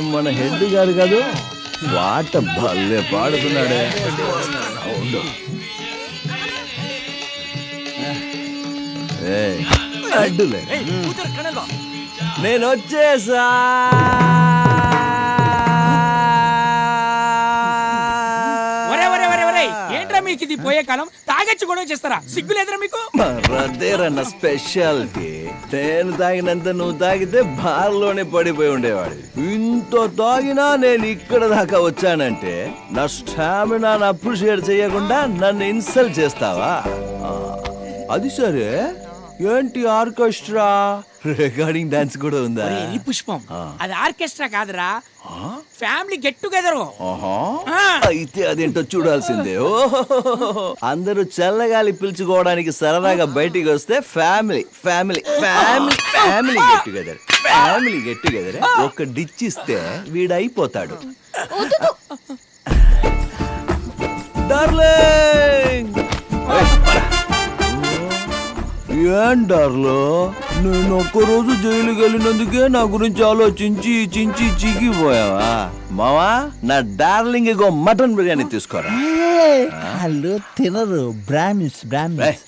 మన హెడ్ గారు కాదు వాట భలే పాడుతున్నాడే. ఉండు. అడ్డులే. నేను వచ్చేసా. ఏంట్రా మీకు ఇది పోయే కాలం? తాగొచ్చి గొడవ చేస్తారా? సిగ్గు లేదురా మీకు స్పెషాలిటీ నేను తాగినంత నువ్వు తాగితే బార్లోనే పడిపోయి ఉండేవాడు. ఇంత తాగినా నేను ఇక్కడ దాకా వచ్చానంటే నా స్టామినా అప్రిషియేట్ చేయకుండా నన్ను ఇన్సల్ట్ చేస్తావా? అది సరే. ఏంటి ఆర్కెస్ట్రా? రికార్డింగ్ డాన్స్ కూడా ఉందా? ఈ పుష్పం. అది ఆర్కెస్ట్రా కాదురా. Family get together. అయితే అదేంటో చూడాల్సిందే. ఓహో అందరూ చల్లగాలి పిలుచుకోవడానికి సరదాగా బయటికి వస్తే family family family family get together family get together ఒక డిచ్ ఇస్తే వీడైపోతాడు. డార్లింగ్ ఏం డార్లో? నేను ఒక్కరోజు జైలుకి వెళ్ళినందుకే నా గురించి ఆలోచించి చించి చిక్కిపోయావా మావా నా డార్లింగ్ ఇగో మటన్ బిర్యానీ తీసుకోరా. వాళ్ళు తినరు. బ్రాహ్మిన్స్ బ్రాహ్మిన్స్.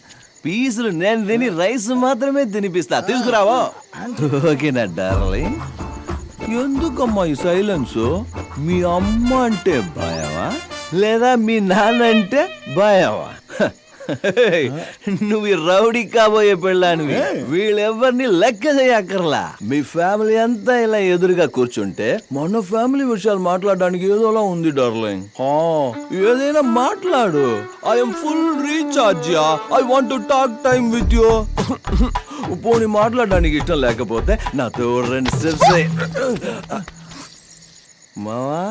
పీసులు నేను తిని రైస్ మాత్రమే తినిపిస్తా. తీసుకురావో. ఓకే నా డార్లింగ్. ఎందుకమ్మా ఈ సైలెన్స్? మీ అమ్మ అంటే భయమా? లేదా మీ నాన్న అంటే భయమా? నువ్వు రౌడీ కాబోయే పెళ్ళానివి. వీళ్ళెవరిని లెక్క చేయక్కర్లా. మీ ఫ్యామిలీ అంతా ఇలా ఎదురుగా కూర్చుంటే మన ఫ్యామిలీ విషయాలు మాట్లాడడానికి ఏదోలా ఉంది డార్లింగ్. ఏదైనా మాట్లాడు. I'm full recharge I want to talk time with you పోనీ మాట్లాడడానికి ఇష్టం లేకపోతే నాతో రెండు స్టెప్స్ మావా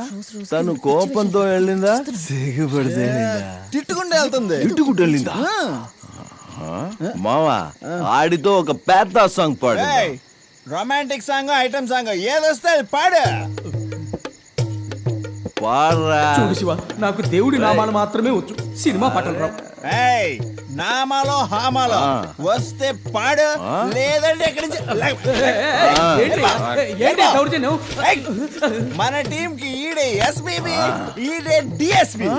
తను కోపంతో వెళ్ళిందా? సిగ్గుపడితే వెళ్ళిందా? తిట్టుకుంటే వెళ్తుంది. ఇట్టుకుంటూ వెళ్ళిందా? మావా ఆడితో ఒక పెద్ద సాంగ్ పాడు. రొమాంటిక్ సాంగ్ ఐటమ్ సాంగ్ ఏదొస్తే అది పాడు. పాడరా చూడు శివ నాకు దేవుడి నామాలు మాత్రమే వచ్చు. సినిమా పాటలు రావు. ఏయ్ నామాలో హామాలో. వస్తే పాడు. లేదంటే ఎక్కడి నుంచి? ఏంటి? దౌర్జన్యం? మన టీం కి ఈడే ఎస్పీబి ఈడే డిఎస్పి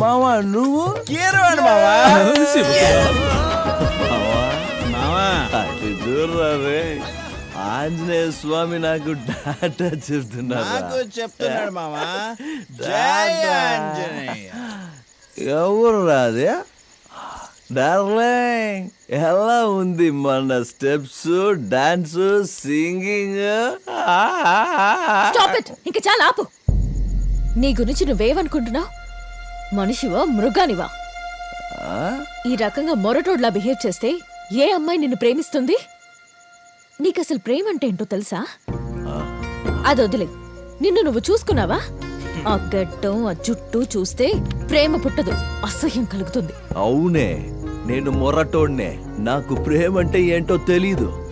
మావా నువ్వు? కీరవాడు మావా? మావా? రే. ఆంజనేయ స్వామి నాకు డాటా చెప్తున్నారా నాకు చెప్తున్నాడు మావా జై డాటా. ఆంజనేయ. ఎవరు రాదే డార్లింగ్ ఎలా ఉంది మన steps dance singing? Stop it ఇంక చాలా ఆపు. నీ గురించి నువ్వేమనుకుంటున్నావు? మనిషివా మృగానివా? ఈ రకంగా మొరటోడ్లా బిహేవ్ చేస్తే ఏ అమ్మాయి నిన్ను ప్రేమిస్తుంది? నీకసలు ప్రేమ అంటే ఏంటో తెలుసా? అది వదిలే. నిన్ను నువ్వు చూసుకున్నావా? ఆ గడ్డం ఆ జుట్టు చూస్తే ప్రేమ పుట్టదు. అసహ్యం కలుగుతుంది. అవునే. నేను మొరటోడ్నే. నాకు ప్రేమ అంటే ఏంటో తెలీదు.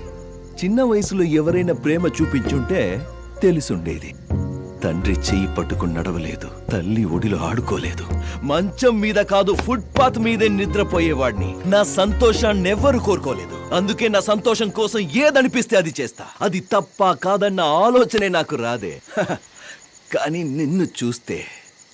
చిన్న వయసులో ఎవరైనా ప్రేమ చూపించుంటే తెలిసుండేది. తండ్రి చెయ్యి పట్టుకుని నడవలేదు. తల్లి ఒడిలో ఆడుకోలేదు. మంచం మీద కాదు ఫుట్పాత్ మీదే నిద్రపోయేవాడిని. నా సంతోషాన్ని ఎవ్వరు కోరుకోలేదు. అందుకే నా సంతోషం కోసం ఏదనిపిస్తే అది చేస్తా. అది తప్ప కాదన్న ఆలోచనే నాకు రాదే. కానీ నిన్ను చూస్తే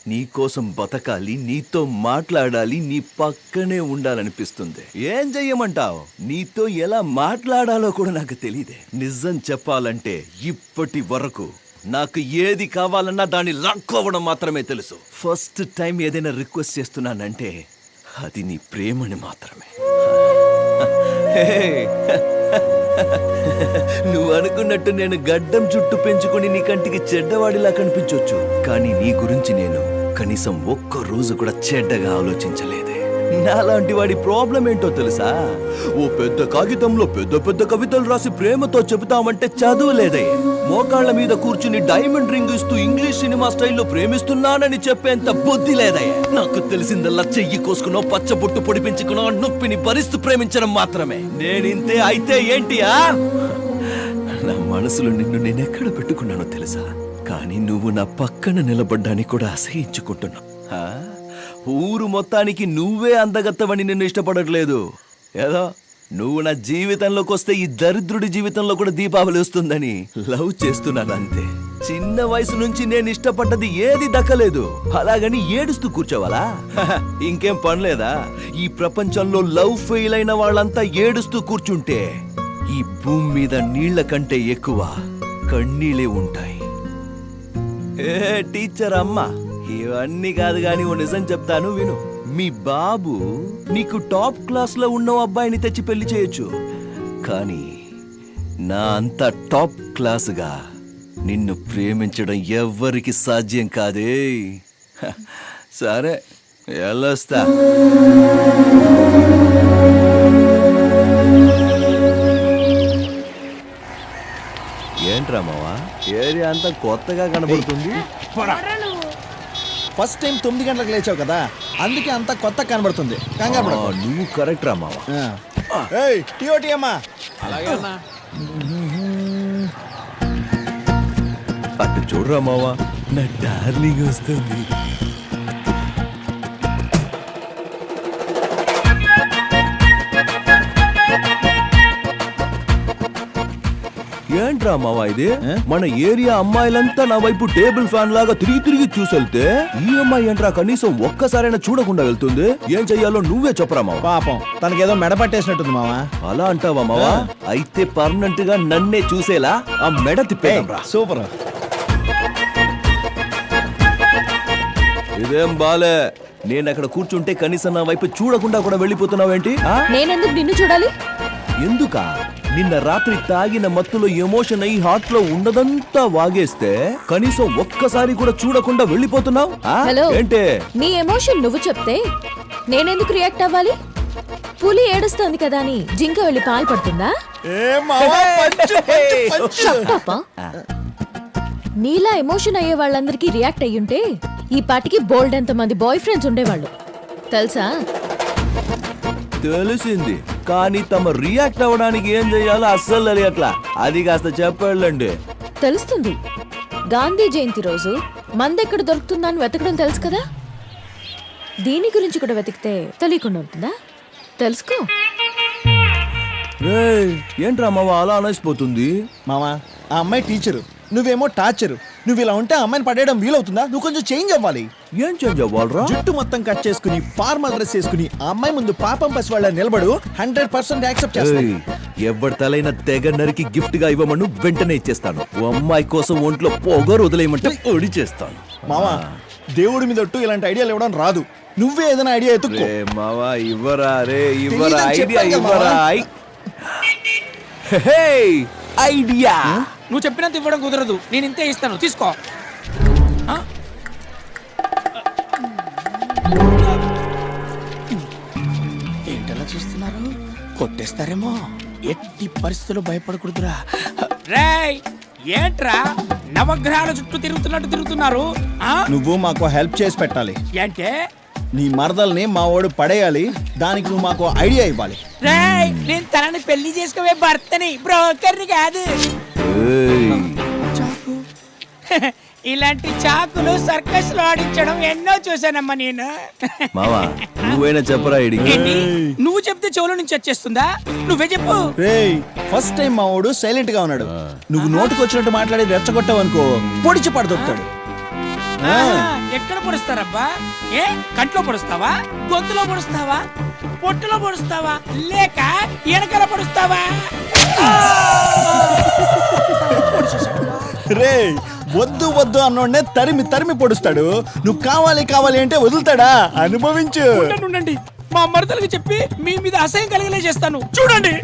నీకోసం బతకాలి నీతో మాట్లాడాలి నీ పక్కనే ఉండాలనిపిస్తుంది. ఏం చెయ్యమంటావు? నీతో ఎలా మాట్లాడాలో కూడా నాకు తెలియదే నిజం చెప్పాలంటే ఇప్పటి వరకు నాకు ఏది కావాలన్నా దాన్ని లాక్కోవడం మాత్రమే తెలుసు. ఫస్ట్ టైం ఏదైనా రిక్వెస్ట్ చేస్తున్నానంటే అది నీ ప్రేమని మాత్రమే. నువ్వు అనుకున్నట్టు నేను గడ్డం చుట్టూ పెంచుకుని నీ కంటికి చెడ్డవాడిలా కనిపించొచ్చు. కానీ నీ గురించి నేను కనీసం ఒక్క రోజు కూడా చెడ్డగా ఆలోచించలేదే. నాలాంటి వాడి ప్రాబ్లం ఏంటో తెలుసా? ఓ పెద్ద కాగితంలో పెద్ద పెద్ద కవితలు రాసి ప్రేమతో చెబుతామంటే చదువు లేదే. మోకాళ్ళ మీద కూర్చుని డైమండ్ రింగ్ ఇస్తూ ఇంగ్లీష్ సినిమా స్టైల్లో ప్రేమిస్తున్నానని చెప్పేంత బుద్ధి లేదయ్య నాకు తెలిసిందల్లా చెయ్యి కోసుకునో పచ్చబొట్టు పొడిపించుకునో నొప్పిని భరిస్తూ ప్రేమించడం మాత్రమే. నేనింతే అయితే ఏంటియా నా మనసులో నిన్ను నేనెక్కడ పెట్టుకున్నానో తెలుసా? కానీ నువ్వు నా పక్కన నిలబడ్డానికి కూడా అసహించుకుంటున్నావు. ఊరు మొత్తానికి నువ్వే అందగత్తవని నిన్ను ఇష్టపడట్లేదు. ఏదో? నువ్వు నా జీవితంలోకి వస్తే ఈ దరిద్రుడి జీవితంలో కూడా దీపావళి వస్తుందని లవ్ చేస్తున్నాను అంతే. చిన్న వయసు నుంచి నేను ఇష్టపడ్డది ఏది దక్కలేదు. అలాగని ఏడుస్తూ కూర్చోవాలా? ఇంకేం పనిలేదా ఈ ప్రపంచంలో లవ్ ఫెయిల్ అయిన వాళ్ళంతా ఏడుస్తూ కూర్చుంటే ఈ భూమి మీద నీళ్ళ కంటే ఎక్కువ కన్నీళ్ళే ఉంటాయి. ఏ టీచర్ అమ్మా. ఇవన్నీ కాదు గాని ఓ నిజం చెప్తాను విను. మీ బాబు నీకు టాప్ క్లాస్లో ఉన్న అబ్బాయిని తెచ్చి పెళ్ళి చేయొచ్చు. కానీ నా అంత టాప్ క్లాసుగా నిన్ను ప్రేమించడం ఎవ్వరికి సాధ్యం కాదే. సరే వెళ్ళొస్తా. ఏంట్రా మావా? ఏరియా అంతా కొత్తగా కనబడుతుంది. ఫస్ట్ టైం తొమ్మిది గంటలకు లేచావు కదా అందుకే అంత కొత్త కనబడుతుంది. కంగారు ఆ, పడకు. నువ్వు కరెక్ట్ రా మావా టీఓటీ అమ్మా. అటు చూడరా మావా నా డార్లింగ్ వస్తుంది. ఏంట్రా మావా ఇది? మన ఏరియా అమ్మాయిలంతా నా వైపు టేబుల్ ఫ్యాన్ లాగా తిరిగి తిరిగి చూసెళ్తే ఈ అమ్మాయి ఏంట్రా కనీసం ఒక్కసారైనా చూడకుండా వెళ్తుంది? ఏం చెయ్యాలో నువ్వే చెప్పరా మావా. పాపం తనకేదో మెడ పట్టేసినట్టుంది మావా. అలా అంటావా మావా? అయితే పర్మనెంట్గా నన్నే చూసేలా ఆ మెడ తిప్పేరా సూపర్. ఇదేం బాలే? నేను అక్కడ కూర్చుంటే కనీసం నా వైపు చూడకుండా కూడా వెళ్ళిపోతున్నావేంటి? ఆ? నేనెందుకు నిన్ను చూడాలి? ఎందుకా? నిన్న రాత్రి తాగిన మత్తులో ఎమోషన్ అయి హార్ట్లో ఉండదంతా వాగేస్తే కనీసం ఒక్కసారి కూడా చూడకుండా వెళ్ళిపోతున్నావు? హలో ఏంటే? నీ ఎమోషన్ నువ్వు చెప్తే నేనెందుకు రియాక్ట్ అవ్వాలి? పులి ఏడుస్తోంది కదా అని జింక వెళ్ళి పాలు పడుతుందా? ఏ మావా పంచు, పంచు, పంచు. పాప నీలా ఎమోషన్ అయ్యే వాళ్ళందరికీ రియాక్ట్ అయ్యుంటే ఈ పాటికి బోల్డ్ ఎంత మంది బాయ్ ఫ్రెండ్స్ ఉండేవాళ్ళు. తెలుసా? తెలిసింది. కానీ తమ రియాక్ట్ అవ్వడానికి ఏం చేయాలో అస్సలు తెలియట్లా. అది కాస్త చెప్పండి తెలుస్తుంది. గాంధీ జయంతి రోజు మందెక్కడ దొరుకుతుందని వెతకడం తెలుసు కదా? దీని గురించి కూడా వెతికితే తెలియకుండా ఉంటుందా? తెలుసుకో. రేయ్, ఏంట్రా మావ అలా అనేసిపోతుంది? మావా ఆ అమ్మాయి టీచరు. నువ్వేమో టార్చరు నువ్వు ఇలా ఉంటే అమ్మాయిని పడేయడం వీలవుతుందా? నువ్వు కొంచెం చేంజ్ అవ్వాలి. ఏం చేంజ్ అవ్వాలరా? జుట్టు మొత్తం కట్ చేసుకుని ఫార్మల్ డ్రెస్ వేసుకుని ఆ అమ్మాయి ముందు పాపం పసి వాళ్ళ నిలబడు హండ్రెడ్ పర్సెంట్ యాక్సెప్ట్ చేస్తాను. ఎవరి తలైన తెగ నరికి గిఫ్ట్గా ఇవ్వమను వెంటనే ఇచ్చేస్తాను. ఓ అమ్మాయి కోసం ఒంట్లో పొగరు వదిలేయమంటే పొడి చేస్తాను మావా దేవుడి మీద ఒట్టు ఇలాంటి ఐడియాలు ఇవ్వడం రాదు. నువ్వే ఏదైనా ఐడియా ఎత్తుక్కో. రే మావా ఇవ్వరా రే ఇవ్వరా ఐడియా ఇవ్వరా హే ఐడియా. నువ్వు చెప్పినంత ఇవ్వడం కుదరదు. నేను ఇంతే ఇస్తాను. తీసుకో. ఆ? ఏంటలా చూస్తున్నారు? కొట్టేస్తారేమో? ఎట్టి పరిస్థితుల్లో భయపడకూడదురా. రేయ్ ఏంట్రా? నవగ్రహాల చుట్టూ తిరుగుతున్నట్టు తిరుగుతున్నారు. ఆ? నువ్వు మాకు హెల్ప్ చేసి పెట్టాలి. అంటే నీ మరదల్ని మా వాడు పడేయాలి దానికి నువ్వు మాకు ఐడియా ఇవ్వాలి. రేయ్ నేను తనని పెళ్ళి చేసుకోవే భర్తని బ్రోకర్ని కాదు. ఇలాంటి చాకులు సర్కస్లో ఆడించడం ఎన్నో చూసానమ్మా నేను. మావా నువ్వైనా చెప్పరా ఏంటి? నువ్వు చెప్తే చెవుల నుంచి వచ్చేస్తుందా? నువ్వే చెప్పు. రేయ్ ఫస్ట్ టైం మా వాడు సైలెంట్గా ఉన్నాడు నువ్వు నోటుకు వచ్చినట్టు మాట్లాడి రెచ్చగొట్టావు అనుకో పొడిచి పడదొక్కుతాడు. ఆహా, ఎక్కడ పొడుస్తారబ్బా? ఏ? కంట్లో పొడుస్తావా? గొంతులో పొడుస్తావా? పొట్టులో పొడుస్తావా? లేక ఎనకల పొడుస్తావా? రే వద్దు వద్దు అన్నోడ్నే తరిమి తరిమి పొడుస్తాడు. నువ్వు కావాలి కావాలి అంటే వదులుతాడా? అనుభవించు. ఉండండి, మా మరదలకు చెప్పి మీ మీద అసహ్యం కలిగలే చేస్తాను. చూడండి.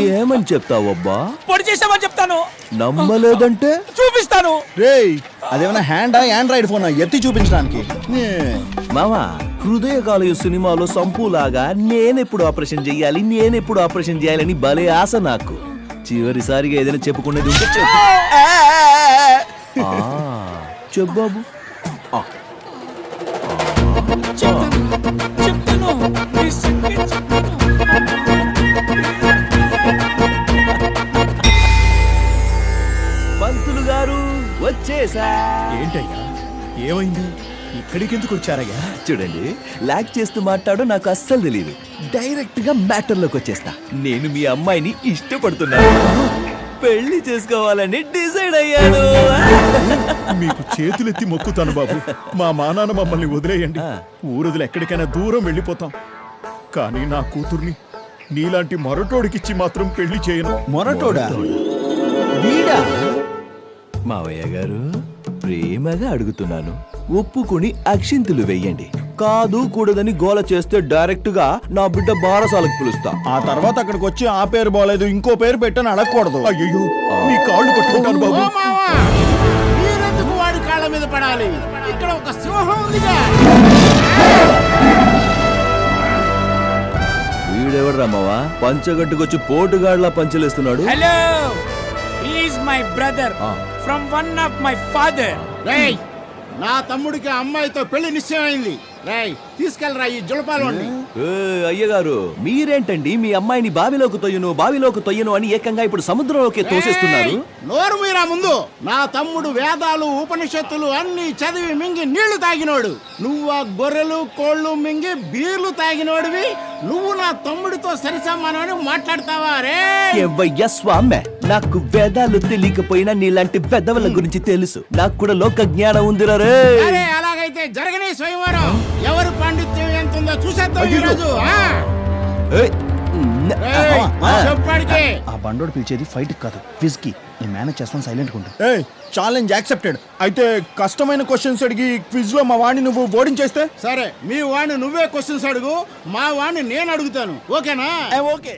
ఏమని చెప్తావబ్బా పొడి చేసామని చెప్తాను. నమ్మలేదంటే? చూపిస్తాను. రేయ్ అదేమైనా హ్యాండా ఆండ్రాయిడ్ ఫోన్? ఎత్తి చూపించడానికి. నే. మావా హృదయకాలయ సినిమాలో సంపులాగా నేనెప్పుడు ఆపరేషన్ చెయ్యాలి నేనెప్పుడు ఆపరేషన్ చేయాలని భలే ఆశ నాకు. చివరిసారిగా ఏదైనా చెప్పుకునేది ఉంటే చెప్పు. ఆ, చెప్పు బాబు. ఏంటయ్యా? ఏమైంది? ఇక్కడికి ఎందుకు వచ్చారయ్యా? చూడండి లాక్ చేస్తూ మాట్లాడో నాకు అస్సలు తెలియదు డైరెక్ట్గా మ్యాటర్లోకి వచ్చేస్తా. నేను మీ అమ్మాయిని ఇష్టపడుతున్నాను. పెళ్ళి చేసుకోవాలని డిసైడ్ అయ్యాను. మీకు చేతులెత్తి మొక్కుతాను బాబు. మా మానాన్న మమ్మల్ని వదిలేయండి. ఊరుదులు ఎక్కడికైనా దూరం వెళ్ళిపోతాం. కానీ నా కూతుర్ని నీలాంటి మొరటోడికిచ్చి మాత్రం పెళ్ళి చేయను. మొరటోడా. వీడా? మావయ్య గారు ప్రేమగా అడుగుతున్నాను. ఒప్పుకొని అక్షింతులు వెయ్యండి. కాదు కూడదని గోల చేస్తే డైరెక్ట్గా నా బిడ్డ బారసాలకు పిలుస్తా. ఆ తర్వాత అక్కడికి వచ్చి ఆ పేరు బాలేదు ఇంకో పేరు పెట్టని అడగకూడదు. అయ్యో మీ కాళ్ళు పట్టుకుంటాను బాబు. మావా మీరెందుకు వాడి కాళ్ళ మీద పడాలి? ఇక్కడ ఒక సింహం ఉందిగా. వీడెవడు రమ్మవా పంచగట్టుకొచ్చి పోటుగాడ్లా పంచలేస్తున్నాడు. Hello! Is my brother. From one of my father నా తమ్ముడికి ఆ అమ్మాయితో పెళ్ళి నిశ్చయమైంది రేయ్ తీసుకెళ్ళరా ఈ జులపాలోని అయ్యగారు మీరేంటండి మీ అమ్మాయిని బావిలోకి తొయ్యను బావిలోకి తొయ్యను అని ఏకంగా ఇప్పుడు సముద్రంలోకి తోసేస్తున్నారు? నోరు మీరా ముందు. నా తమ్ముడు వేదాలు ఉపనిషత్తులు అన్ని చదివి మింగి నీళ్ళు తాగినోడు. నువ్వు ఆ గొర్రెలు కోళ్ళు మింగి బీర్లు తాగినోడివి? నువ్వు నా తమ్ముడితో సరిసమానమని మాట్లాడతావా రే? స్వామె నాకు వేదాలు తెలియకపోయినా నీలాంటి పెద్దవల గురించి తెలుసు. నాకు కూడా లోక జ్ఞానం ఉందిరా రే. అలాగైతే జరగని స్వయంవరం. ఎవరు పాండిత్యం ఎంత ఉందో చూసేద్దాం ఈరోజు. ఆ? చెప్పాడికి. బండోడు పిలిచేది ఫైట్ కాదు క్విజ్కి నేను మేనేజ్ చేస్తాను సైలెంట్ ఉంటా ఏ ఛాలెంజ్ యాక్సెప్టెడ్. అయితే కష్టమైన క్వశ్చన్స్ అడిగి క్విజ్లో మా వాడిని నువ్వు ఓడించేస్తే సరే మీ వాడిని నువ్వే క్వశ్చన్స్ అడుగు మా వాడిని నేను అడుగుతాను. ఓకేనా? ఓకే.